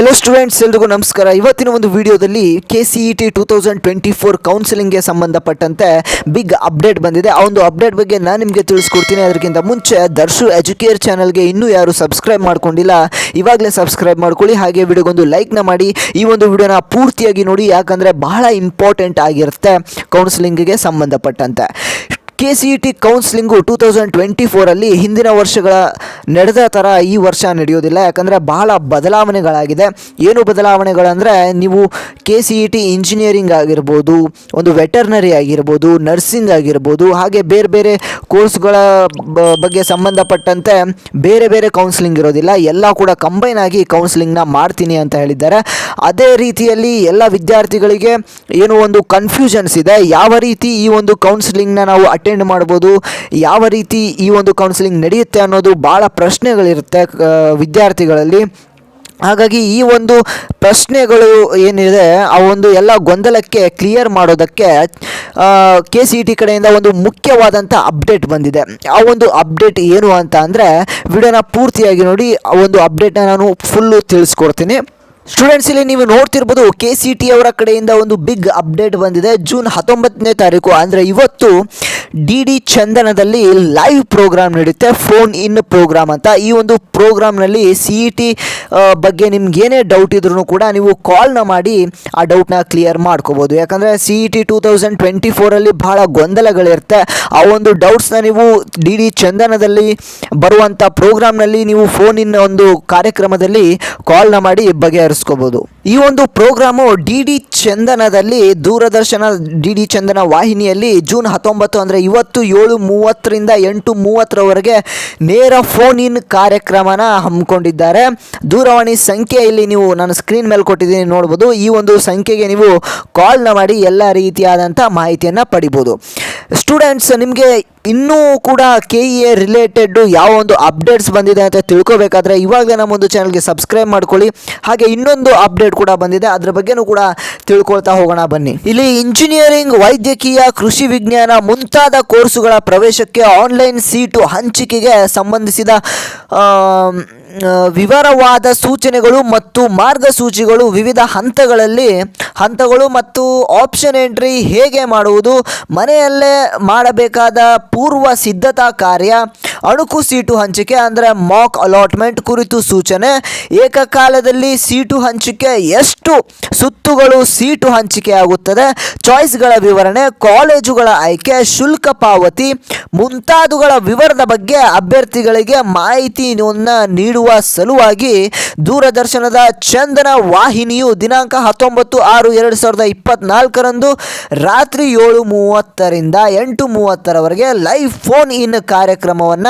Hello students ಎಲ್ರಿಗೂ ನಮಸ್ಕಾರ. ಇವತ್ತಿನ ಒಂದು ವಿಡಿಯೋದಲ್ಲಿ K C E T two thousand twenty four ಕೌನ್ಸಿಲಿಂಗ್ಗೆ ಸಂಬಂಧಪಟ್ಟಂತೆ ಬಿಗ್ ಅಪ್ಡೇಟ್ ಬಂದಿದೆ. ಆ ಒಂದು ಅಪ್ಡೇಟ್ ಬಗ್ಗೆ ನಾನು ನಿಮಗೆ ತಿಳಿಸ್ಕೊಡ್ತೀನಿ. ಅದಕ್ಕಿಂತ ಮುಂಚೆ ದರ್ಶು ಎಜುಕೇರ್ ಚಾನಲ್ಗೆ ಇನ್ನೂ ಯಾರು ಸಬ್ಸ್ಕ್ರೈಬ್ ಮಾಡ್ಕೊಂಡಿಲ್ಲ, ಇವಾಗಲೇ ಸಬ್ಸ್ಕ್ರೈಬ್ ಮಾಡ್ಕೊಳ್ಳಿ. ಹಾಗೆ ವಿಡಿಯೋಗೊಂದು ಲೈಕ್ನ ಮಾಡಿ. ಈ ಒಂದು ವಿಡಿಯೋನ ಪೂರ್ತಿಯಾಗಿ ನೋಡಿ. ಯಾಕಂದರೆ ಬಹಳ ಇಂಪಾರ್ಟೆಂಟ್ ಆಗಿರುತ್ತೆ ಕೌನ್ಸಿಲಿಂಗ್ಗೆ ಸಂಬಂಧಪಟ್ಟಂತೆ. K C E T counselling two thousand twenty ಫೋರಲ್ಲಿ ಹಿಂದಿನ ವರ್ಷಗಳ ನಡೆದ ಥರ ಈ ವರ್ಷ ನಡೆಯೋದಿಲ್ಲ. ಯಾಕಂದರೆ ಬಹಳ ಬದಲಾವಣೆಗಳಾಗಿದೆ. ಏನು ಬದಲಾವಣೆಗಳಂದರೆ ನೀವು K C E T engineering ಆಗಿರ್ಬೋದು, ಒಂದು ವೆಟರ್ನರಿ ಆಗಿರ್ಬೋದು ನರ್ಸಿಂಗ್ ಆಗಿರ್ಬೋದು, ಹಾಗೆ ಬೇರೆ ಬೇರೆ ಕೋರ್ಸ್ಗಳ ಬಗ್ಗೆ ಸಂಬಂಧಪಟ್ಟಂತೆ ಬೇರೆ ಬೇರೆ ಕೌನ್ಸಿಲಿಂಗ್ ಇರೋದಿಲ್ಲ. ಎಲ್ಲ ಕೂಡ ಕಂಬೈನ್ ಆಗಿ ಕೌನ್ಸಿಲಿಂಗ್ನ ಮಾಡ್ತೀನಿ ಅಂತ ಹೇಳಿದ್ದಾರೆ. ಅದೇ ರೀತಿಯಲ್ಲಿ ಎಲ್ಲ ವಿದ್ಯಾರ್ಥಿಗಳಿಗೆ ಏನು ಒಂದು ಕನ್ಫ್ಯೂಷನ್ಸ್ ಇದೆ. ಯಾವ ರೀತಿ ಈ ಒಂದು ಕೌನ್ಸಿಲಿಂಗ್ನ ನಾವು ಅಟೆಂಡ್ ಮಾಡ್ಬೋದು. ಯಾವ ರೀತಿ ಈ ಒಂದು ಕೌನ್ಸಿಲಿಂಗ್ ನಡೆಯುತ್ತೆ ಅನ್ನೋದು ಭಾಳ ಪ್ರಶ್ನೆಗಳಿರುತ್ತೆ ವಿದ್ಯಾರ್ಥಿಗಳಲ್ಲಿ. ಹಾಗಾಗಿ ಈ ಒಂದು ಪ್ರಶ್ನೆಗಳು ಏನಿದೆ, ಆ ಒಂದು ಎಲ್ಲ ಗೊಂದಲಕ್ಕೆ ಕ್ಲಿಯರ್ ಮಾಡೋದಕ್ಕೆ ಕೆ ಸಿ ಟಿ ಕಡೆಯಿಂದ ಒಂದು ಮುಖ್ಯವಾದಂಥ ಅಪ್ಡೇಟ್ ಬಂದಿದೆ. ಆ ಒಂದು ಅಪ್ಡೇಟ್ ಏನು ಅಂತ ಅಂದರೆ, ವಿಡಿಯೋನ ಪೂರ್ತಿಯಾಗಿ ನೋಡಿ, ಆ ಒಂದು ಅಪ್ಡೇಟ್ನ ನಾನು ಫುಲ್ಲು ತಿಳಿಸ್ಕೊಡ್ತೀನಿ. ಸ್ಟೂಡೆಂಟ್ಸ್ ಇಲ್ಲಿ ನೀವು ನೋಡ್ತಿರ್ಬೋದು ಕೆ ಸಿ ಟಿ ಅವರ ಕಡೆಯಿಂದ ಒಂದು ಬಿಗ್ ಅಪ್ಡೇಟ್ ಬಂದಿದೆ. ಜೂನ್ ಹತ್ತೊಂಬತ್ತನೇ ತಾರೀಕು, ಅಂದರೆ ಇವತ್ತು ಡಿ ಡಿ ಚಂದನದಲ್ಲಿ ಲೈವ್ ಪ್ರೋಗ್ರಾಮ್ ನಡೆಯುತ್ತೆ. ಫೋನ್ ಇನ್ ಪ್ರೋಗ್ರಾಮ್ ಅಂತ. ಈ ಒಂದು ಪ್ರೋಗ್ರಾಮ್ನಲ್ಲಿ ಸಿ ಇ ಟಿ ಬಗ್ಗೆ ನಿಮ್ಗೆ ಏನೇ ಡೌಟ್ ಇದ್ರೂ ಕೂಡ ನೀವು ಕಾಲ್ನ ಮಾಡಿ ಆ ಡೌಟ್ನ ಕ್ಲಿಯರ್ ಮಾಡ್ಕೋಬೋದು. ಯಾಕಂದರೆ C E T two thousand twenty ಫೋರಲ್ಲಿ ಭಾಳ ಗೊಂದಲಗಳಿರುತ್ತೆ. ಆ ಒಂದು ಡೌಟ್ಸ್ನ ನೀವು ಡಿ ಡಿ ಚಂದನದಲ್ಲಿ ಬರುವಂಥ ಪ್ರೋಗ್ರಾಮ್ನಲ್ಲಿ ನೀವು ಫೋನಿನ ಒಂದು ಕಾರ್ಯಕ್ರಮದಲ್ಲಿ ಕಾಲ್ನ ಮಾಡಿ ಬಗೆಹರಿಸ್ಕೋಬೋದು. ಈ ಒಂದು ಪ್ರೋಗ್ರಾಮು ಡಿ ಡಿ ಚಂದನದಲ್ಲಿ ದೂರದರ್ಶನ, ಡಿ ಡಿ ಚಂದನ ವಾಹಿನಿಯಲ್ಲಿ ಜೂನ್ ಹತ್ತೊಂಬತ್ತು ಅಂದರೆ ಇವತ್ತು ಏಳು ಮೂವತ್ತರಿಂದ ಎಂಟು ಮೂವತ್ತರವರೆಗೆ ನೇರ ಫೋನ್ ಇನ್ ಕಾರ್ಯಕ್ರಮನ ಹಮ್ಮಿಕೊಂಡಿದ್ದಾರೆ. ದೂರವಾಣಿ ಸಂಖ್ಯೆ ಇಲ್ಲಿ ನೀವು ನಾನು ಸ್ಕ್ರೀನ್ ಮೇಲೆ ಕೊಟ್ಟಿದ್ದೀನಿ, ನೋಡ್ಬೋದು. ಈ ಒಂದು ಸಂಖ್ಯೆಗೆ ನೀವು ಕಾಲ್ನ ಮಾಡಿ ಎಲ್ಲ ರೀತಿಯಾದಂಥ ಮಾಹಿತಿಯನ್ನು ಪಡಿಬೋದು. ಸ್ಟೂಡೆಂಟ್ಸ್ ನಿಮಗೆ ಇನ್ನೂ ಕೂಡ ಕೆ ಇ ಎ ರಿಲೇಟೆಡ್ ಯಾವ ಒಂದು ಅಪ್ಡೇಟ್ಸ್ ಬಂದಿದೆ ಅಂತ ತಿಳ್ಕೊಬೇಕಾದ್ರೆ ಇವಾಗಲೇ ನಮ್ಮ ಒಂದು ಚಾನಲ್ಗೆ ಸಬ್ಸ್ಕ್ರೈಬ್ ಮಾಡ್ಕೊಳ್ಳಿ. ಹಾಗೆ ಇನ್ನೊಂದು ಅಪ್ಡೇಟ್ ಕೂಡ ಬಂದಿದೆ. ಅದ್ರ ಬಗ್ಗೆನೂ ಕೂಡ ತಿಳ್ಕೊಳ್ತಾ ಹೋಗೋಣ ಬನ್ನಿ. ಇಲ್ಲಿ ಇಂಜಿನಿಯರಿಂಗ್ ವೈದ್ಯಕೀಯ, ಕೃಷಿ ವಿಜ್ಞಾನ ಮುಂತಾದ ಕೋರ್ಸುಗಳ ಪ್ರವೇಶಕ್ಕೆ ಆನ್ಲೈನ್ ಸೀಟು ಹಂಚಿಕೆಗೆ ಸಂಬಂಧಿಸಿದ ವಿವರವಾದ ಸೂಚನೆಗಳು ಮತ್ತು ಮಾರ್ಗಸೂಚಿಗಳು ವಿವಿಧ ಹಂತಗಳಲ್ಲಿ, ಹಂತಗಳು ಮತ್ತು ಆಪ್ಷನ್ ಎಂಟ್ರಿ ಹೇಗೆ ಮಾಡುವುದು, ಮನೆಯಲ್ಲೇ ಮಾಡಬೇಕಾದ ಪೂರ್ವ ಸಿದ್ಧತಾ ಕಾರ್ಯ ಅಣುಕು ಸೀಟು ಹಂಚಿಕೆ ಅಂದರೆ ಮಾಕ್ ಅಲಾಟ್ಮೆಂಟ್ ಕುರಿತು ಸೂಚನೆ. ಏಕಕಾಲದಲ್ಲಿ ಸೀಟು ಹಂಚಿಕೆ ಎಷ್ಟು? ಸುತ್ತುಗಳು ಸೀಟು ಹಂಚಿಕೆ ಆಗುತ್ತದೆ. ಚಾಯ್ಸ್ಗಳ ವಿವರಣೆ, ಕಾಲೇಜುಗಳ ಆಯ್ಕೆ, ಶುಲ್ಕ ಪಾವತಿ, ಮುಂತಾದವುಗಳ ವಿವರದ ಬಗ್ಗೆ ಅಭ್ಯರ್ಥಿಗಳಿಗೆ ಮಾಹಿತಿಯನ್ನು ನೀಡುವ ಸಲುವಾಗಿ ದೂರದರ್ಶನದ ಚಂದನ ವಾಹಿನಿಯು ದಿನಾಂಕ ಹತ್ತೊಂಬತ್ತು ಆರು ಎರಡು ಸಾವಿರದ ಇಪ್ಪತ್ನಾಲ್ಕರಂದು ರಾತ್ರಿ ಏಳು ಮೂವತ್ತರಿಂದ ಎಂಟು ಮೂವತ್ತರವರೆಗೆ ಲೈವ್ ಫೋನ್ ಇನ್ ಕಾರ್ಯಕ್ರಮವನ್ನು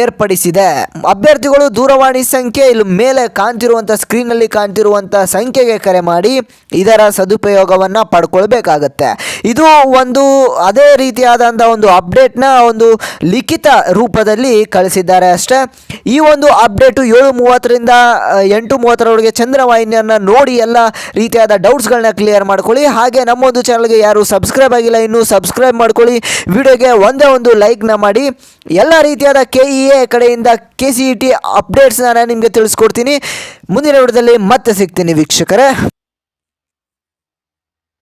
ಏರ್ಪಡಿಸಿದೆ. ಅಭ್ಯರ್ಥಿಗಳು ದೂರವಾಣಿ ಸಂಖ್ಯೆ ಇಲ್ಲಿ ಮೇಲೆ ಕಾಣ್ತಿರುವಂಥ ಸ್ಕ್ರೀನಲ್ಲಿ ಕಾಣ್ತಿರುವಂಥ ಸಂಖ್ಯೆಗೆ ಕರೆ ಮಾಡಿ ಇದರ ಸದುಪಯೋಗವನ್ನು ಪಡ್ಕೊಳ್ಬೇಕಾಗತ್ತೆ. ಇದು ಒಂದು ಅದೇ ರೀತಿಯಾದಂಥ ಒಂದು ಅಪ್ಡೇಟ್ನ ಒಂದು ಲಿಖಿತ ರೂಪದಲ್ಲಿ ಕಳಿಸಿದ್ದಾರೆ ಅಷ್ಟೇ. ಈ ಒಂದು ಅಪ್ಡೇಟು ಏಳು ಮೂವತ್ತರಿಂದ ಎಂಟು ಮೂವತ್ತರವರೆಗೆ ಚಂದ್ರವಾಹಿನಿಯನ್ನು ನೋಡಿ ಎಲ್ಲ ರೀತಿಯಾದ ಡೌಟ್ಸ್ಗಳನ್ನ ಕ್ಲಿಯರ್ ಮಾಡ್ಕೊಳ್ಳಿ. ಹಾಗೆ ನಮ್ಮೊಂದು ಚಾನಲ್ಗೆ ಯಾರು ಸಬ್ಸ್ಕ್ರೈಬ್ ಆಗಿಲ್ಲ ಇನ್ನೂ ಸಬ್ಸ್ಕ್ರೈಬ್ ಮಾಡ್ಕೊಳ್ಳಿ. ವಿಡಿಯೋಗೆ ಒಂದೇ ಒಂದು ಲೈಕ್ನ ಮಾಡಿ. ಎಲ್ಲ ರೀತಿಯಾದ ಕೆ ಇ ಎ ಕಡೆಯಿಂದ ಕೆ ಸಿ ಇ ಟಿ ಅಪ್ಡೇಟ್ಸ್ನ ನಾನು ನಿಮಗೆ ತಿಳಿಸ್ಕೊಡ್ತೀನಿ. ಮುಂದಿನ ವಿಡಿಯೋದಲ್ಲಿ ಮತ್ತೆ ಸಿಗ್ತೀನಿ ವೀಕ್ಷಕರೇ.